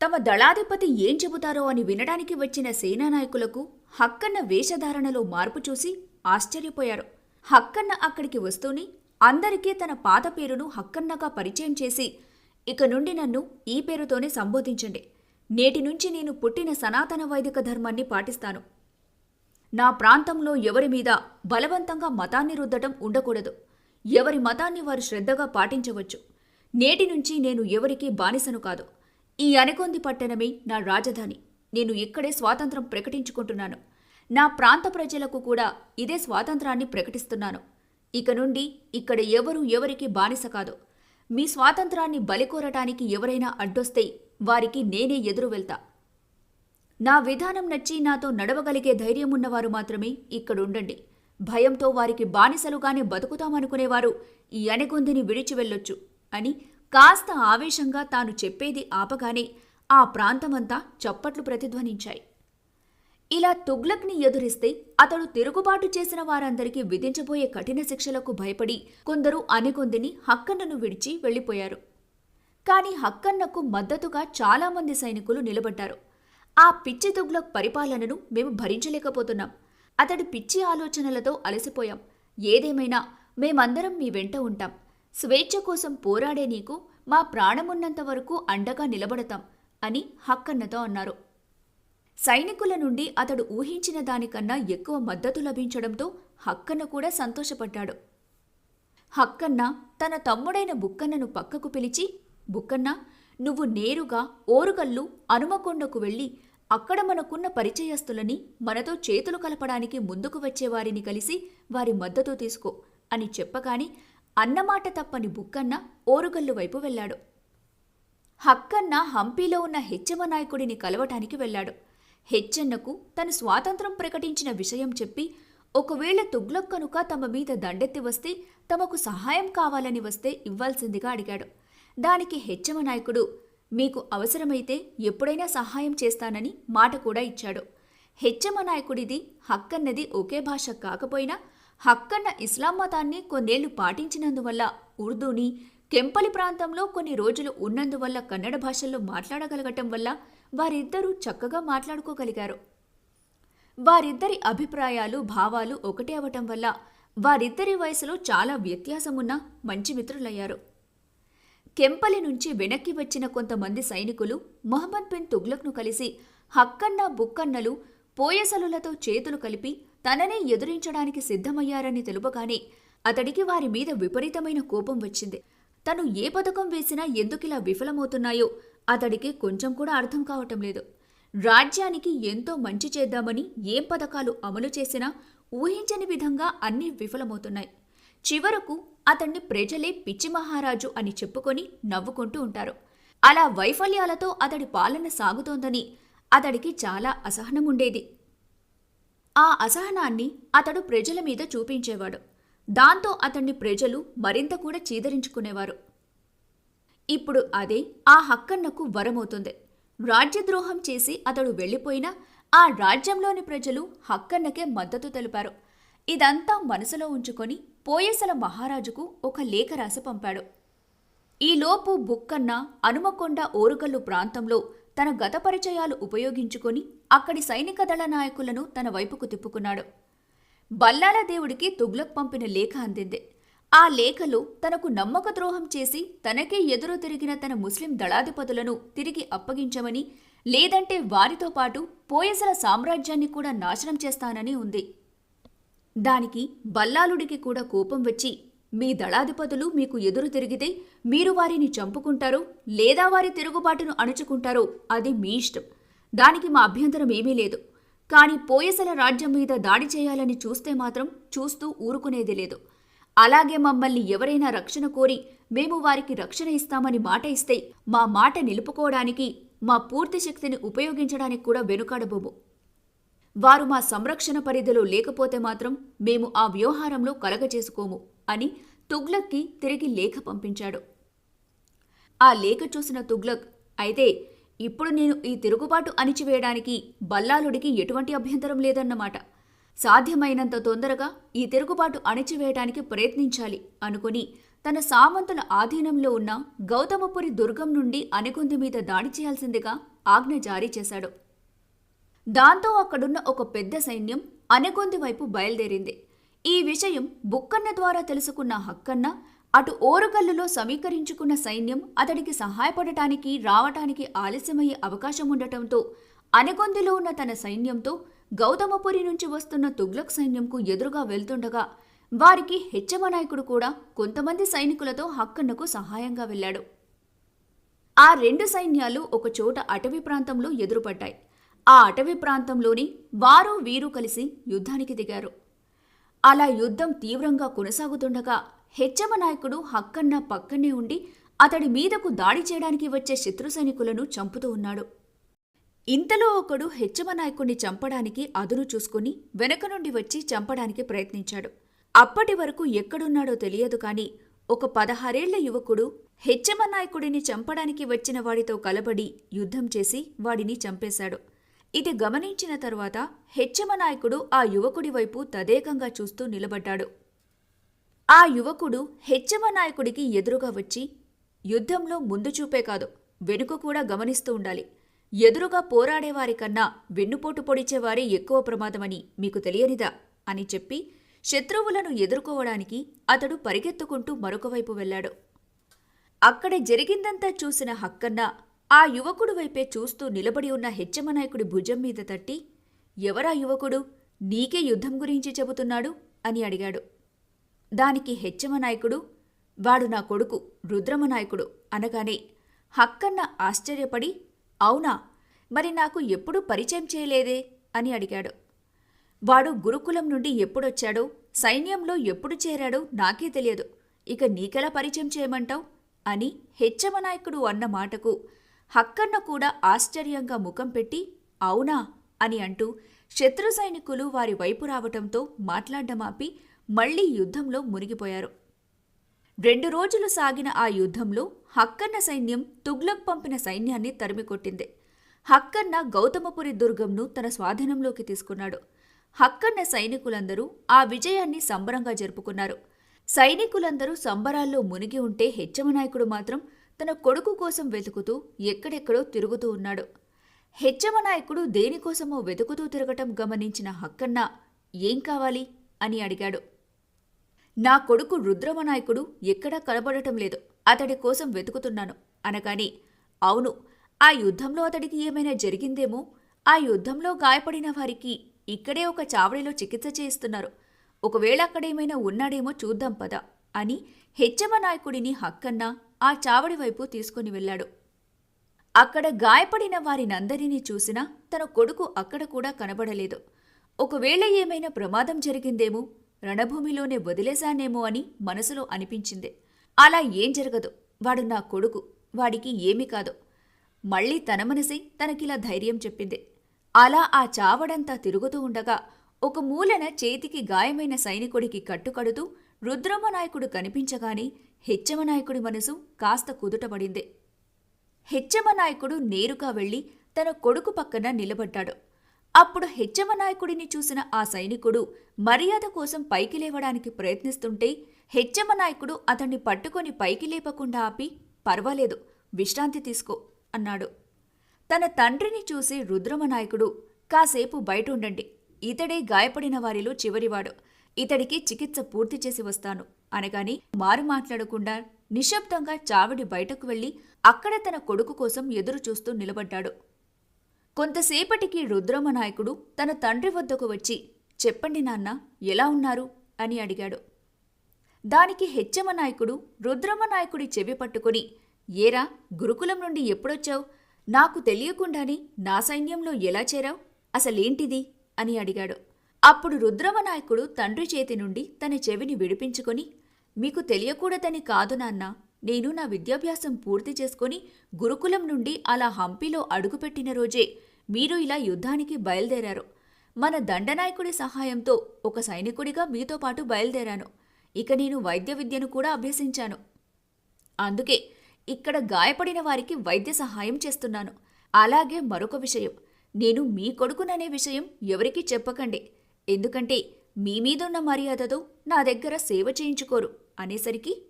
తమ దళాధిపతి ఏం చెబుతారో అని వినడానికి వచ్చిన సేనానాయకులకు హక్కన్న వేషధారణలో మార్పు చూసి ఆశ్చర్యపోయారు. హక్కన్న అక్కడికి వస్తూనే అందరికీ తన పాత పేరును హక్కన్నగా పరిచయం చేసి ఇక నుండి నన్ను ఈ పేరుతోనే సంబోధించండి. నేటి నుంచి నేను పుట్టిన సనాతన వైదిక ధర్మాన్ని పాటిస్తాను. నా ప్రాంతంలో ఎవరి మీద బలవంతంగా మతాన్ని రుద్దటం ఉండకూడదు. ఎవరి మతాన్ని వారు శ్రద్ధగా పాటించవచ్చు. నేటి నుంచి నేను ఎవరికీ బానిసను కాదు. ఈ అనకొంది పట్టణమే నా రాజధాని. నేను ఇక్కడే స్వాతంత్రం ప్రకటించుకుంటున్నాను. నా ప్రాంత ప్రజలకు కూడా ఇదే స్వాతంత్రాన్ని ప్రకటిస్తున్నాను. ఇక నుండి ఇక్కడ ఎవరు ఎవరికి బానిస కాదు. మీ స్వాతంత్రాన్ని బలికోరటానికి ఎవరైనా అడ్డొస్తే వారికి నేనే ఎదురు వెళ్తా. నా విధానం నచ్చి నాతో నడవగలిగే ధైర్యం ఉన్నవారు మాత్రమే ఇక్కడుండండి భయంతో వారికి బానిసలుగానే బతుకుతామనుకునేవారు ఈ అనగొందిని విడిచి వెళ్ళొచ్చు అని కాస్త ఆవేశంగా తాను చెప్పేది ఆపగానే ఆ ప్రాంతమంతా చప్పట్లు ప్రతిధ్వనించాయి. ఇలా తుగ్లక్ని ఎదురిస్తే అతడు తిరుగుబాటు చేసిన వారందరికీ విధించబోయే కఠిన శిక్షలకు భయపడి కొందరు అనేకొందిని హక్కన్నను విడిచి వెళ్ళిపోయారు. కాని హక్కన్నకు మద్దతుగా చాలామంది సైనికులు నిలబడ్డారు. ఆ పిచ్చి తుగ్లక్ పరిపాలనను మేము భరించలేకపోతున్నాం. అతడి పిచ్చి ఆలోచనలతో అలసిపోయాం. ఏదేమైనా మేమందరం మీ వెంట ఉంటాం. స్వేచ్ఛ కోసం పోరాడే నీకు మా ప్రాణమున్నంత వరకు అండగా నిలబడతాం అని హక్కన్నతో అన్నారు. సైనికుల నుండి అతడు ఊహించిన దానికన్నా ఎక్కువ మద్దతు లభించడంతో హక్కన్న కూడా సంతోషపడ్డాడు. హక్కన్న తన తమ్ముడైన బుక్కన్నను పక్కకు పిలిచి బుక్కన్న నువ్వు నేరుగా ఓరుగల్లు అనుమకొండకు వెళ్ళి అక్కడ మనకున్న పరిచయస్తులని మనతో చేతులు కలపడానికి ముందుకు వచ్చేవారిని కలిసి వారి మద్దతు తీసుకో అని చెప్పగానే అన్నమాట తప్పని బుక్కన్న ఓరుగల్లు వైపు వెళ్ళాడు. హక్కన్న హంపీలో ఉన్న హెచ్చమ్మ నాయకుడిని కలవటానికి వెళ్ళాడు. హెచ్చన్నకు తను స్వాతంత్రం ప్రకటించిన విషయం చెప్పి ఒకవేళ తుగ్లక్ కనుక తమ మీద దండెత్తి వస్తే తమకు సహాయం కావాలని వస్తే ఇవ్వాల్సిందిగా అడిగాడు. దానికి హెచ్చమ నాయకుడు మీకు అవసరమైతే ఎప్పుడైనా సహాయం చేస్తానని మాట కూడా ఇచ్చాడు. హెచ్చమ నాయకుడిది హక్కన్నది ఒకే భాష కాకపోయినా హక్కన్న ఇస్లాం మతాన్ని కొన్నేళ్ళు పాటించినందువల్ల ఉర్దూని కెంపలి ప్రాంతంలో కొన్ని రోజులు ఉన్నందువల్ల కన్నడ భాషల్లో మాట్లాడగలగటం వల్ల వారిద్దరూ చక్కగా మాట్లాడుకోగలిగారు. వారిద్దరి అభిప్రాయాలు భావాలు ఒకటే అవటం వల్ల వారిద్దరి వయసులో చాలా వ్యత్యాసమున్న మంచి మిత్రులయ్యారు. కెంపలి నుంచి వెనక్కి వచ్చిన కొంతమంది సైనికులు మొహమ్మద్ బిన్ తుగ్లక్ను కలిసి హక్కన్న బుక్కన్నలు పోయసలులతో చేతులు కలిపి తననే ఎదురించడానికి సిద్ధమయ్యారని తెలుపగానే అతడికి వారి మీద విపరీతమైన కోపం వచ్చింది. తను ఏ పథకం వేసినా ఎందుకిలా విఫలమవుతున్నాయో అతడికి కొంచెం కూడా అర్థం కావటం లేదు. రాజ్యానికి ఎంతో మంచి చేద్దామని ఏం పథకాలు అమలు చేసినా ఊహించని విధంగా అన్నీ విఫలమవుతున్నాయి. చివరకు అతన్ని ప్రజలే పిచ్చి మహారాజు అని చెప్పుకొని నవ్వుకుంటూ ఉంటారు. అలా వైఫల్యాలతో అతడి పాలన సాగుతోందని అతడికి చాలా అసహనముండేది. ఆ అసహనాన్ని అతడు ప్రజల మీద చూపించేవాడు. దాంతో అతన్ని ప్రజలు మరింత కూడా చీదరించుకునేవారు. ఇప్పుడు అదే ఆ హక్కన్నకు వరమవుతుంది. రాజ్యద్రోహం చేసి అతడు వెళ్ళిపోయినా ఆ రాజ్యంలోని ప్రజలు హక్కన్నకే మద్దతు తెలిపారు. ఇదంతా మనసులో ఉంచుకొని పోయేసల మహారాజుకు ఒక లేఖ రాసి పంపాడు. ఈలోపు బుక్కన్న అనుమకొండ ఓరుగల్లు ప్రాంతంలో తన గత పరిచయాలు ఉపయోగించుకొని అక్కడి సైనిక దళ నాయకులను తన వైపుకు తిప్పుకున్నాడు. బల్లాల దేవుడికి తుగ్లక్ పంపిన లేఖ అందింది. ఆ లేఖలో తనకు నమ్మక ద్రోహం చేసి తనకే ఎదురు తిరిగిన తన ముస్లిం దళాధిపతులను తిరిగి అప్పగించమని లేదంటే వారితో పాటు పోయసల సామ్రాజ్యాన్ని కూడా నాశనం చేస్తానని ఉంది. దానికి బల్లాలుడికి కూడా కోపం వచ్చి మీ దళాధిపతులు మీకు ఎదురు తిరిగితే మీరు వారిని చంపుకుంటారో లేదా వారి తిరుగుబాటును అణుచుకుంటారో అది మీ ఇష్టం. దానికి మా అభ్యంతరం ఏమీ లేదు. కానీ పోయసల రాజ్యం మీద దాడి చేయాలని చూస్తే మాత్రం చూస్తూ ఊరుకునేది లేదు. అలాగే మమ్మల్ని ఎవరైనా రక్షణ కోరి మేము వారికి రక్షణ ఇస్తామని మాట ఇస్తే మా మాట నిలుపుకోవడానికి మా పూర్తి శక్తిని ఉపయోగించడానికి కూడా వెనుకాడబోము. వారు మా సంరక్షణ పరిధిలో లేకపోతే మాత్రం మేము ఆ వ్యవహారంలో కలగచేసుకోము అని తుగ్లక్కి తిరిగి లేఖ పంపించాడు. ఆ లేఖ చూసిన తుగ్లక్ అయితే ఇప్పుడు నేను ఈ తిరుగుబాటు అణిచివేయడానికి బల్లాలుడికి ఎటువంటి అభ్యంతరం లేదన్నమాట. సాధ్యమైనంత తొందరగా ఈ తిరుగుబాటు అణిచివేయడానికి ప్రయత్నించాలి అనుకుని తన సామంతుల ఆధీనంలో ఉన్న గౌతమపురి దుర్గం నుండి అనికొంది మీద దాడి చేయాల్సిందిగా ఆజ్ఞ జారీ చేశాడు. దాంతో అక్కడున్న ఒక పెద్ద సైన్యం అనగొంది వైపు బయలుదేరింది. ఈ విషయం బుక్కన్న ద్వారా తెలుసుకున్న హక్కన్న అటు ఓరుగల్లులో సమీకరించుకున్న సైన్యం అతడికి సహాయపడటానికి రావటానికి ఆలస్యమయ్యే అవకాశం ఉండటంతో అనగొందిలో ఉన్న తన సైన్యంతో గౌతమపురి నుంచి వస్తున్న తుగ్లక్ సైన్యంకు ఎదురుగా వెళ్తుండగా వారికి హెచ్చమనాయకుడు కూడా కొంతమంది సైనికులతో హక్కన్నకు సహాయంగా వెళ్ళాడు. ఆ రెండు సైన్యాలు ఒకచోట అటవీ ప్రాంతంలో ఎదురుపడ్డాయి. ఆ అటవీ ప్రాంతంలోని వారు వీరు కలిసి యుద్ధానికి దిగారు. అలా యుద్ధం తీవ్రంగా కొనసాగుతుండగా హెచ్చమ నాయకుడు హక్కన్న పక్కనే ఉండి అతడి మీదకు దాడి చేయడానికి వచ్చే శత్రు సైనికులను చంపుతూ ఉన్నాడు. ఇంతలో ఒకడు హెచ్చమ నాయకుణ్ణి చంపడానికి అదును చూసుకుని వెనక నుండి వచ్చి చంపడానికి ప్రయత్నించాడు. అప్పటి వరకు ఎక్కడున్నాడో తెలియదు కాని ఒక పదహారేళ్ళ యువకుడు హెచ్చమ నాయకుడిని చంపడానికి వచ్చిన వాడితో కలబడి యుద్ధం చేసి వాడిని చంపేశాడు. ఇది గమనించిన తరువాత హెచ్చమ నాయకుడు ఆ యువకుడి వైపు తదేకంగా చూస్తూ నిలబడ్డాడు. ఆ యువకుడు హెచ్చమ నాయకుడికి ఎదురుగా వచ్చి యుద్ధంలో ముందు చూపే కాదు వెనుక కూడా గమనిస్తూ ఉండాలి. ఎదురుగా పోరాడేవారికన్నా వెన్నుపోటు పొడిచేవారే ఎక్కువ ప్రమాదమని మీకు తెలియనిదా? అని చెప్పి శత్రువులను ఎదుర్కోవడానికి అతడు పరిగెత్తుకుంటూ మరొక వైపు వెళ్ళాడు. అక్కడ జరిగిందంతా చూసిన హక్కన్న ఆ యువకుడు వైపే చూస్తూ నిలబడి ఉన్న హెచ్చమ నాయకుడి భుజం మీద తట్టి ఎవరా యువకుడు? నీకే యుద్ధం గురించి చెబుతున్నాడు? అని అడిగాడు. దానికి హెచ్చమ నాయకుడు వాడు నా కొడుకు రుద్రమ నాయకుడు అనగానే హక్కన్న ఆశ్చర్యపడి అవునా? మరి నాకు ఎప్పుడూ పరిచయం చేయలేదే? అని అడిగాడు. వాడు గురుకులం నుండి ఎప్పుడొచ్చాడో సైన్యంలో ఎప్పుడు చేరాడో నాకే తెలియదు. ఇక నీకెలా పరిచయం చేయమంటావు? అని హెచ్చమ నాయకుడు అన్న మాటకు హక్కన్న కూడా ఆశ్చర్యంగా ముఖం పెట్టి అవునా? అని అంటూ శత్రు సైనికులు వారి వైపు రావటంతో మాట్లాడమాపి మళ్ళీ యుద్ధంలో మునిగిపోయారు. రెండు రోజులు సాగిన ఆ యుద్ధంలో హక్కన్న సైన్యం తుగ్లక్ పంపిన సైన్యాన్ని తరిమికొట్టింది. హక్కన్న గౌతమపురి దుర్గంను తన స్వాధీనంలోకి తీసుకున్నాడు. హక్కన్న సైనికులందరూ ఆ విజయాన్ని సంబరంగా జరుపుకున్నారు. సైనికులందరూ సంబరాల్లో మునిగి ఉంటే హెచ్చమనాయకుడు మాత్రం తన కొడుకు కోసం వెతుకుతూ ఎక్కడెక్కడో తిరుగుతూ ఉన్నాడు. హెచ్చమనాయకుడు దేనికోసమో వెతుకుతూ తిరగటం గమనించిన హక్కన్న ఏం కావాలి? అని అడిగాడు. నా కొడుకు రుద్రమనాయకుడు ఎక్కడా కనబడటం లేదు. అతడి కోసం వెతుకుతున్నాను. అనగాని అవును ఆ యుద్ధంలో అతడికి ఏమైనా జరిగిందేమో? ఆ యుద్ధంలో గాయపడిన వారికి ఇక్కడే ఒక చావడిలో చికిత్స చేయిస్తున్నారు. ఒకవేళ అక్కడేమైనా ఉన్నాడేమో చూద్దాం పద అని హెచ్చమ నాయకుడిని హక్కన్న ఆ చావడి వైపు తీసుకుని వెళ్ళాడు. అక్కడ గాయపడిన వారినందరినీ చూసినా తన కొడుకు అక్కడ కూడా కనబడలేదు. ఒకవేళ ఏమైనా ప్రమాదం జరిగిందేమో రణభూమిలోనే వదిలేశానేమో అని మనసులో అనిపించింది. అలా ఏం జరగదు. వాడు నా కొడుకు. వాడికి ఏమీ కాదు. మళ్ళీ తన మనసే తనకిలా ధైర్యం చెప్పింది. అలా ఆ చావడంతా తిరుగుతూ ఉండగా ఒక మూలన చేతికి గాయమైన సైనికుడికి కట్టుకడుతూ రుద్రమనాయకుడు కనిపించగానే హెచ్చమనాయకుడి మనసు కాస్త కుదుటపడింది. హెచ్చమనాయకుడు నేరుగా వెళ్ళి తన కొడుకు పక్కన నిలబడ్డాడు. అప్పుడు హెచ్చమనాయకుడిని చూసిన ఆ సైనికుడు మర్యాద కోసం పైకి లేవడానికి ప్రయత్నిస్తుంటే హెచ్చమనాయకుడు అతన్ని పట్టుకొని పైకి లేపకుండా ఆపి పర్వాలేదు విశ్రాంతి తీసుకో అన్నాడు. తన తండ్రిని చూసి రుద్రమనాయకుడు కాసేపు బయటుండండి ఇతడే గాయపడిన వారిలో చివరివాడు. ఇతడికి చికిత్స పూర్తి చేసి వస్తాను అనగాని మారు మాట్లాడకుండా నిశ్శబ్దంగా చావిడి బయటకు వెళ్ళి అక్కడ తన కొడుకు కోసం ఎదురు చూస్తూ నిలబడ్డాడు. కొంతసేపటికి రుద్రమనాయకుడు తన తండ్రి వద్దకు వచ్చి చెప్పండి నాన్న ఎలా ఉన్నారు? అని అడిగాడు. దానికి హెచ్చమ నాయకుడు రుద్రమనాయకుడి చెవి పట్టుకుని ఏరా గురుకులం నుండి ఎప్పుడొచ్చావు? నాకు తెలియకుండానే నా సైన్యంలో ఎలా చేరావు? అసలేంటిది? అని అడిగాడు. అప్పుడు రుద్రమనాయకుడు తండ్రి చేతి నుండి తన చెవిని విడిపించుకొని మీకు తెలియకూడదని కాదు నాన్న. నేను నా విద్యాభ్యాసం పూర్తి చేసుకొని గురుకులం నుండి అలా హంపీలో అడుగుపెట్టిన రోజే మీరు ఇలా యుద్ధానికి బయలుదేరారు. మన దండనాయకుడి సహాయంతో ఒక సైనికుడిగా మీతో పాటు బయలుదేరాను. ఇక నేను వైద్య విద్యను కూడా అభ్యసించాను. అందుకే ఇక్కడ గాయపడిన వారికి వైద్య సహాయం చేస్తున్నాను. అలాగే మరొక విషయం. నేను మీ కొడుకుననే విషయం ఎవరికీ చెప్పకండి. ఎందుకంటే మీ మీదున్న మర్యాదతో నా దగ్గర సేవ చేయించుకోరు అనేసరికి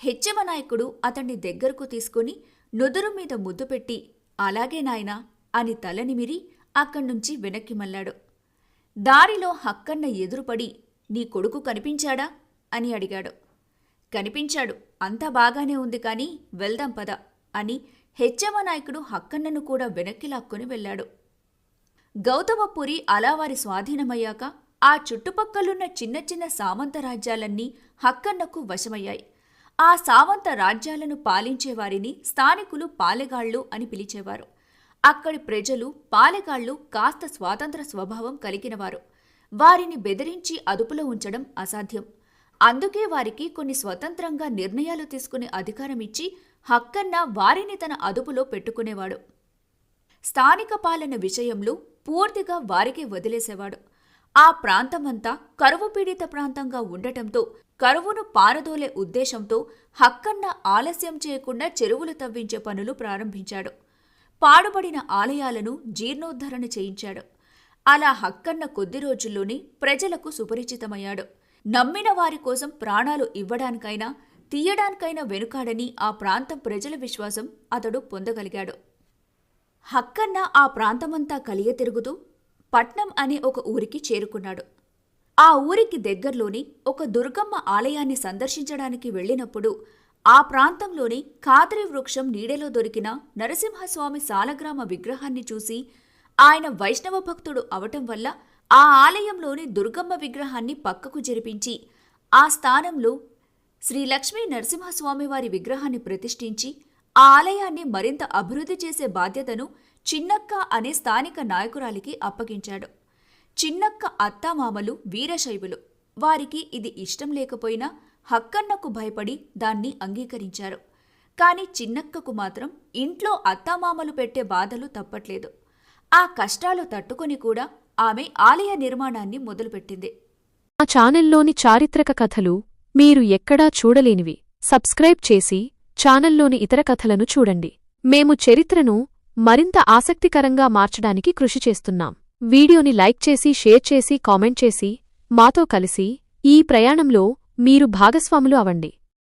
హెచ్చమ నాయకుడు అతన్ని దగ్గరకు తీసుకుని నుదురు మీద ముద్దు పెట్టి అలాగే నాయనా అని తలనిమిరి అక్కడ్నుంచి వెనక్కి మళ్ళాడు. దారిలో హక్కన్న ఎదురుపడి నీ కొడుకు కనిపించాడా? అని అడిగాడు. కనిపించాడు. అంతా బాగానే ఉంది కానీ వెళ్దాం పద అని హెచ్చమ నాయకుడు హక్కన్నను కూడా వెనక్కి లాక్కొని వెళ్ళాడు. గౌతమపురి అలా వారి స్వాధీనమయ్యాక ఆ చుట్టుపక్కలున్న చిన్న చిన్న సామంత రాజ్యాలన్నీ హక్కన్నకు వశమయ్యాయి. ఆ సామంత రాజ్యాలను పాలించేవారిని స్థానికులు పాలెగాళ్ళు అని పిలిచేవారు. అక్కడి ప్రజలు పాలెగాళ్ళు కాస్త స్వాతంత్ర స్వభావం కలిగినవారు. వారిని బెదిరించి అదుపులో ఉంచడం అసాధ్యం. అందుకే వారికి కొన్ని స్వతంత్రంగా నిర్ణయాలు తీసుకునే అధికారం ఇచ్చి హక్కన్న వారిని తన అదుపులో పెట్టుకునేవాడు. స్థానిక పాలన విషయంలో పూర్తిగా వారికే వదిలేసేవాడు. ఆ ప్రాంతమంతా కరువు పీడిత ప్రాంతంగా ఉండటంతో కరువును పారదోలే ఉద్దేశంతో హక్కన్న ఆలస్యం చేయకుండా చెరువులు తవ్వించే పనులు ప్రారంభించాడు. పాడుబడిన ఆలయాలను జీర్ణోద్ధరణ చేయించాడు. అలా హక్కన్న కొద్ది రోజుల్లోనే ప్రజలకు సుపరిచితమయ్యాడు. నమ్మిన వారి కోసం ప్రాణాలు ఇవ్వడానికైనా తీయడానికైనా వెనుకాడని ఆ ప్రాంతం ప్రజల విశ్వాసం అతడు పొందగలిగాడు. హక్కన్న ఆ ప్రాంతమంతా కలియ తిరుగుతూ పట్నం అనే ఒక ఊరికి చేరుకున్నాడు. ఆ ఊరికి దగ్గర్లోని ఒక దుర్గమ్మ ఆలయాన్ని సందర్శించడానికి వెళ్ళినప్పుడు ఆ ప్రాంతంలోని కాదరి వృక్షం నీడలో దొరికిన నరసింహస్వామి సాలగ్రామ విగ్రహాన్ని చూసి ఆయన వైష్ణవ భక్తుడు అవటం వల్ల ఆ ఆలయంలోని దుర్గమ్మ విగ్రహాన్ని పక్కకు జరిపించి ఆ స్థానంలో శ్రీ లక్ష్మీ నరసింహస్వామి వారి విగ్రహాన్ని ప్రతిష్ఠించి ఆ ఆలయాన్ని మరింత అభివృద్ధి చేసే బాధ్యతను చిన్నక్క అనే స్థానిక నాయకురాలికి అప్పగించాడు. చిన్నక్క అత్తామామలు వీరశైవులు. వారికి ఇది ఇష్టం లేకపోయినా హక్కన్నకు భయపడి దాన్ని అంగీకరించారు. కాని చిన్నక్కకు మాత్రం ఇంట్లో అత్తామామలు పెట్టే బాధలు తప్పట్లేదు. ఆ కష్టాలు తట్టుకొని కూడా ఆమె ఆలయ నిర్మాణాన్ని మొదలుపెట్టింది. మా ఛానల్లోని చారిత్రక కథలు మీరు ఎక్కడా చూడలేనివి. సబ్స్క్రైబ్ చేసి ఛానల్లోని ఇతర కథలను చూడండి. మేము చరిత్రను మరింత ఆసక్తికరంగా మార్చడానికి కృషి చేస్తున్నాం. వీడియోని లైక్ చేసి షేర్ చేసి కామెంట్ చేసి మాతో కలిసి ఈ ప్రయాణంలో మీరు భాగస్వాములు అవండి